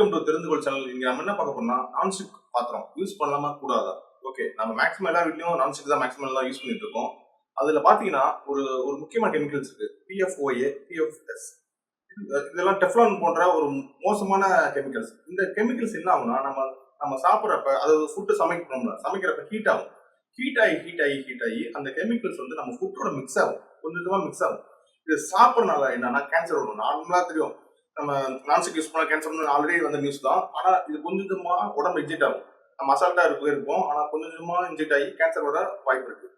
Welcome to தெரிந்துகொள் channel இங்க நம்ம என்ன பார்க்க போறோம்னா நான்ஸ்டிக் பாத்திரம். யூஸ் பண்ணலாமா கூடாதா? ஓகே நம்ம மேக்ஸிமம் எல்லா வீட்லயும் நான்ஸ்டிக் தான் மேக்ஸிமம் எல்லாம் யூஸ் பண்ணிட்டு இருக்கோம். அதுல பாத்தீங்கன்னா ஒரு ஒரு முக்கியமான கெமிக்கல்ஸ் இருக்கு. பிஎஃப்ஓஏ பிஎஃப்எஸ் இதெல்லாம் டெஃப்லான் போன்ற ஒரு மோசமான கெமிக்கல்ஸ் இந்த கெமிக்கல்ஸ் என்ன ஆகும்னா நம்ம நம்ம சாப்பிட்றப்ப அதாவது ஃபுட்டு சமைக்கிறோம்ல சமைக்கிறப்ப ஹீட் ஆகும். ஹீட் ஆகி ஹீட் ஆகி ஹீட் ஆகி அந்த கெமிக்கல்ஸ் வந்து நம்ம ஃபுட்டோட மிக்ஸ் ஆகும். கொஞ்சம் கொஞ்சமாக மிக்ஸ் ஆகும். இது சாப்பிட்றதுனால என்னன்னா கேன்சர் வரும். நார்மலாக தெரியும். நம்ம நான்ஸ்டிக் யூஸ் பண்ண கேன்சர் ஆல்ரெடி வந்த நியூஸ் தான். ஆனால் இது கொஞ்சம் கொஞ்சமாக உடம்பு எக்ஜிட் ஆகும். நம்ம அசால்ட்டாக இருக்க இருப்போம். ஆனால் கொஞ்சம் கொஞ்சமாக இன்ஜெக்ட் ஆகி கேன்சர் வர வாய்ப்பு இருக்கு.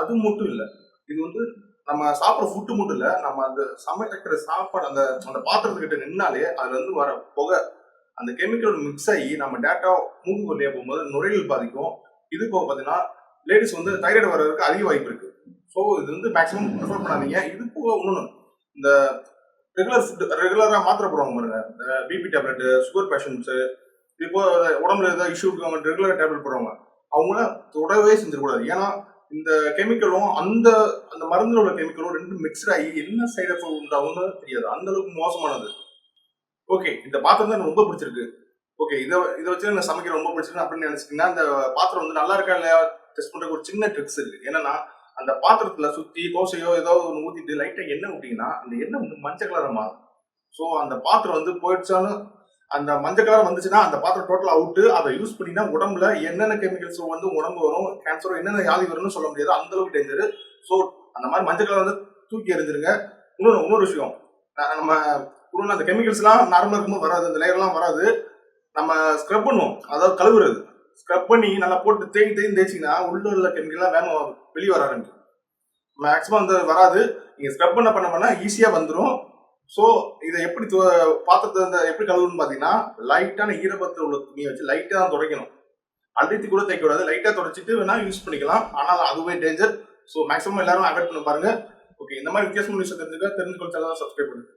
அது மட்டும் இல்லை. இது வந்து நம்ம சாப்பிட்ற ஃபுட்டு மட்டும் இல்லை. நம்ம அந்த சமைக்கிற சாப்பாடு அந்த அந்த பாத்திரத்துக்கிட்ட நின்னாலே அதுல இருந்து வர புகை அந்த கெமிக்கலோட மிக்ஸ் ஆகி நம்ம டேட்டா மூக்கு வழியா போகும்போது நுரையீல் பாதிக்கும். இது போக பார்த்தீங்கன்னா லேடிஸ் வந்து தைராய்டு வர்றதுக்கு அதிக வாய்ப்பு இருக்கு. ஸோ இது வந்து மேக்ஸிமம் ப்ரிஃபர் பண்ணாதீங்க. இது போக இன்னொன்று இந்த ரெகுலர் ரெகுலராக மாத்திரை போடுவாங்க பாருங்க. பிபி டேப்லெட்டு சுகர் பேஷண்ட்ஸு இப்போ உடம்புல ஏதாவது இஷ்யூ இருக்கவங்க ரெகுலர் டேப்லெட் போடுறவங்க அவங்கள தொடவே செஞ்சிடக்கூடாது. ஏன்னா இந்த கெமிக்கலும் அந்த அந்த மருந்தில் உள்ள கெமிக்கலும் ரெண்டும் மிக்ஸ்ட் ஆகி என்ன சைடு எஃபெக்ட் உண்டாகும்னு தெரியாது. அந்த அளவுக்கு மோசமானது. ஓகே இந்த பாத்திரம் தான் எனக்கு ரொம்ப பிடிச்சிருக்கு. ஓகே இதை இதை வச்சு நான் சமைக்க ரொம்ப பிடிச்சிருக்கு அப்படின்னு நினைச்சிட்டீங்கன்னா அந்த பாத்திரம் வந்து நல்லா இருக்கா இல்லையா? டெஸ்ட் பண்ணுறதுக்கு ஒரு சின்ன ட்ரிக்ஸ் இருக்கு. என்னன்னா அந்த பாத்திரத்துல சுத்தி தோசையோ ஏதோ ஒன்று ஊத்திட்டு லைட்டா எண்ணெய் விட்டீங்கன்னா அந்த எண்ணெய் வந்து மஞ்சள் கலர் மாறும். ஸோ அந்த பாத்திரம் வந்து போயிடுச்சாலும் அந்த மஞ்சள் கலர் வந்துச்சுன்னா அந்த பாத்திரம் டோட்டல் அவுட்டு அதை யூஸ் பண்ணினா உடம்புல என்னென்ன கெமிக்கல்ஸ் வந்து உடம்பு வரும் கேன்சரோ என்னென்ன வியாதி வரும்னு சொல்ல முடியாது. அந்த அளவுக்கு டேஞ்சர் ஸோ அந்த மாதிரி மஞ்சள் கலர் வந்து தூக்கி எறிஞ்சிருங்க. இன்னொன்று இன்னொரு விஷயம். நம்ம இன்னொன்று அந்த கெமிக்கல்ஸ்லாம் நார்மலாக இருக்கும்போது வராது அந்த லேயர்லாம் வராது. நம்ம ஸ்க்ரப் பண்ணுவோம். அதாவது கழுவுறது. ஸ்க்ரப் பண்ணி நல்லா போட்டு தேய்ச்சி தேய்ச்சி தேய்ச்சிங்கன்னா உள்ள உள்ள கெமிக்கல்லாம் வேகம் வெளியே வர ஆரம்பிக்கும். மேக்ஸிமம் அந்த வராது. நீங்கள் ஸ்க்ரப் பண்ண பண்ண பண்ணால் ஈஸியாக வந்துடும் ஸோ இதை எப்படி பாத்திரத்தை இந்த எப்படி கழுவுன்னு பார்த்தீங்கன்னா லைட்டான ஈரப்பத்தில் உள்ள துணியை வச்சு லைட்டாக தான் துடைக்கணும். அழுத்தி கூட தைக்க கூடாது. லைட்டாக துடைச்சிட்டு வேணால் யூஸ் பண்ணிக்கலாம். ஆனால் அதுவே டேஞ்சர் ஸோ மேக்ஸிமம் எல்லாரும் அவாய்ட் பண்ண பாருங்க. ஓகே இந்த மாதிரி வித்தியாசமான விஷயம் தெரிஞ்சுக்க தெரிஞ்சுக்கொள்ள சப்ஸ்கிரைப் பண்ணுங்க.